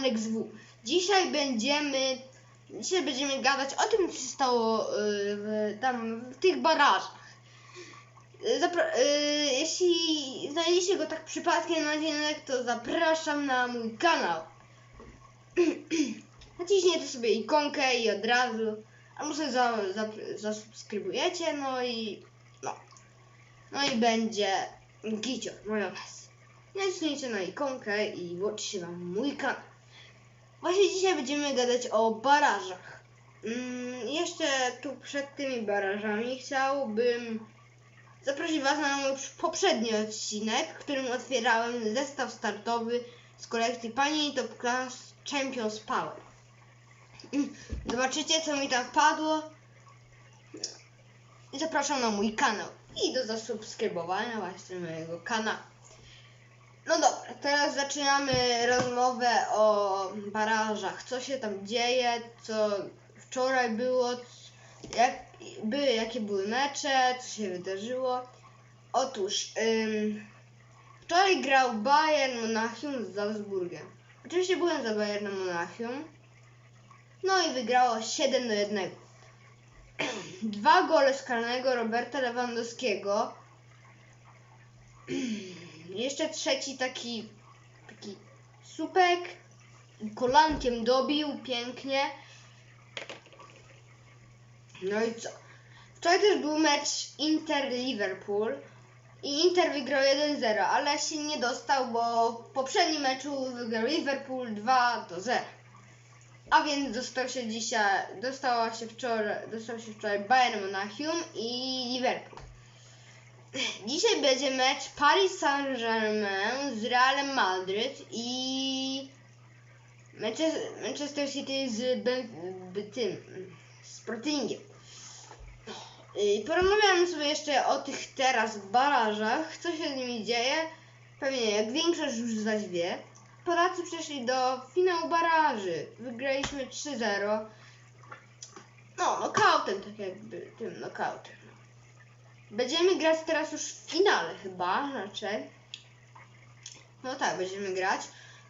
W. Dzisiaj będziemy, dzisiaj będziemy gadać o tym, co się stało y, w, tam w tych barażach. Y, Zapra- y, jeśli znajdziecie go tak przypadkiem na dzienek, to zapraszam na mój kanał. Naciśniecie sobie ikonkę i od razu, a może za, za, zasubskrybujecie, no i no. No i będzie gicior, majonez. Naciśnijcie na ikonkę i włączcie wam mój kanał. Właśnie dzisiaj będziemy gadać o barażach. Mm, jeszcze tu przed tymi barażami chciałbym zaprosić Was na mój poprzedni odcinek, w którym otwierałem zestaw startowy z kolekcji Pani Top Class Champions Power. Zobaczycie, co mi tam wpadło. Zapraszam na mój kanał i do zasubskrybowania właśnie mojego kanału. No dobra, teraz zaczynamy rozmowę o barażach. Co się tam dzieje, co wczoraj było, jak, jakie były mecze, co się wydarzyło. Otóż, ym, wczoraj grał Bayern Monachium z Salzburgiem. Oczywiście byłem za Bayernem Monachium. No i wygrało 7 do 1. Dwa gole z karnego Roberta Lewandowskiego. Jeszcze trzeci taki, taki supek kolankiem dobił pięknie. No i co? Wczoraj też był mecz Inter-Liverpool i Inter wygrał 1-0, ale się nie dostał, bo w poprzednim meczu wygrał Liverpool 2 do 0. A więc dostał się dzisiaj, dostała się wczoraj, dostał się wczoraj Bayern Monachium i Liverpool. Dzisiaj będzie mecz Paris Saint-Germain z Realem Madryt i Manchester, City z Ben, tym Sportingiem. I porozmawiamy sobie jeszcze o tych teraz barażach, co się z nimi dzieje. Pewnie jak większość już zaś wie, Polacy przeszli do finału baraży. Wygraliśmy 3-0. No, nokautem, tak jakby tym nokautem. Będziemy grać teraz już w finale chyba, raczej. No tak, będziemy grać.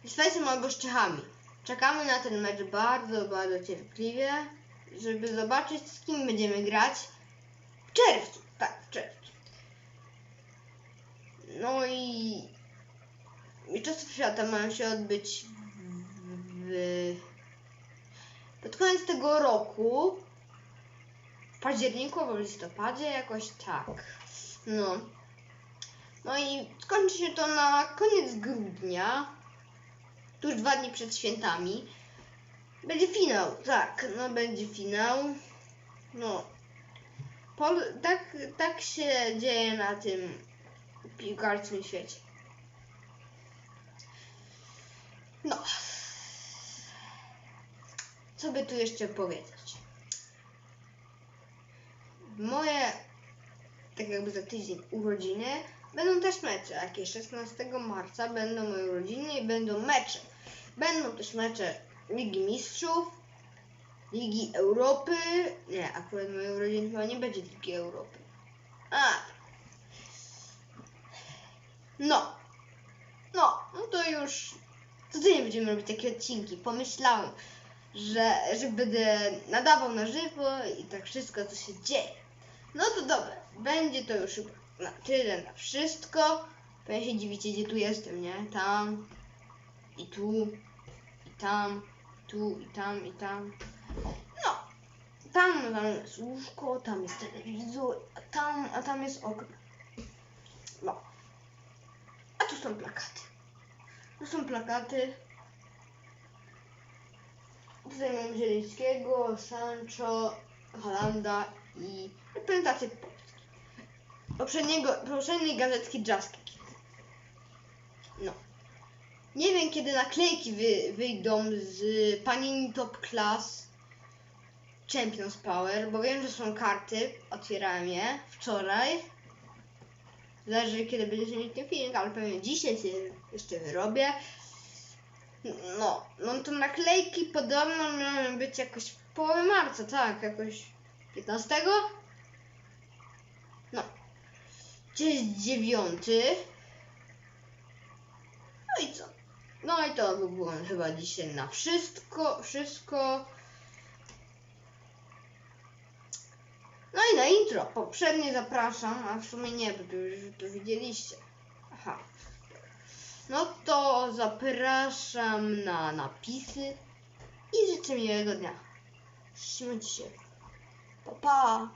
Z Szwecją albo z Czechami. Czekamy na ten mecz bardzo, bardzo cierpliwie, żeby zobaczyć z kim będziemy grać. W czerwcu, tak, w czerwcu. No i Mistrzostwa Świata mają się odbyć w, pod koniec tego roku. Październiku albo w listopadzie, jakoś tak. No. No i skończy się to na koniec grudnia, tuż dwa dni przed świętami. Będzie finał, tak, no będzie finał. No. Tak, tak się dzieje na tym piłkarskim świecie. No. Co by tu jeszcze powiedzieć? Moje, tak jakby za tydzień urodziny, będą też mecze. Jakieś 16 marca będą moje urodziny i będą mecze. Będą też mecze Ligi Mistrzów, Ligi Europy. Nie, akurat moje urodziny chyba nie będzie Ligi Europy. A. No. No, no to już codziennie będziemy robić takie odcinki. Pomyślałem, że, że będę nadawał na żywo i tak wszystko, co się dzieje. No to dobra, będzie to już chyba na tyle, na wszystko. Pewnie się dziwicie, gdzie tu jestem, nie? Tam, i tu, i tam, tu, i tam, i tam. No, tam, tam jest łóżko, tam jest telewizor, a tam, a tam jest okno. No. A tu są plakaty. Tu są plakaty. Tutaj mam Zielińskiego, Sancho, Holanda i reprezentację Polski. Poprzedniego, poprzedniej gazetki Just Kick. No. Nie wiem kiedy naklejki wy, wyjdą z Panini Top Class Champions Power, bo wiem, że są karty. Otwierałem je wczoraj. Zależy kiedy będziecie mieć ten filmik, ale pewnie dzisiaj jeszcze wyrobię. No, no to naklejki podobno miały być jakoś w połowie marca, tak, jakoś 15? No. Dziś jest dziewiąty. No i co? No i to by było chyba dzisiaj na wszystko, wszystko. No i na intro. Poprzednie zapraszam, a w sumie nie, bo to już to widzieliście. Aha. No to zapraszam na napisy i życzę miłego dnia. Trzymajcie się. 爸爸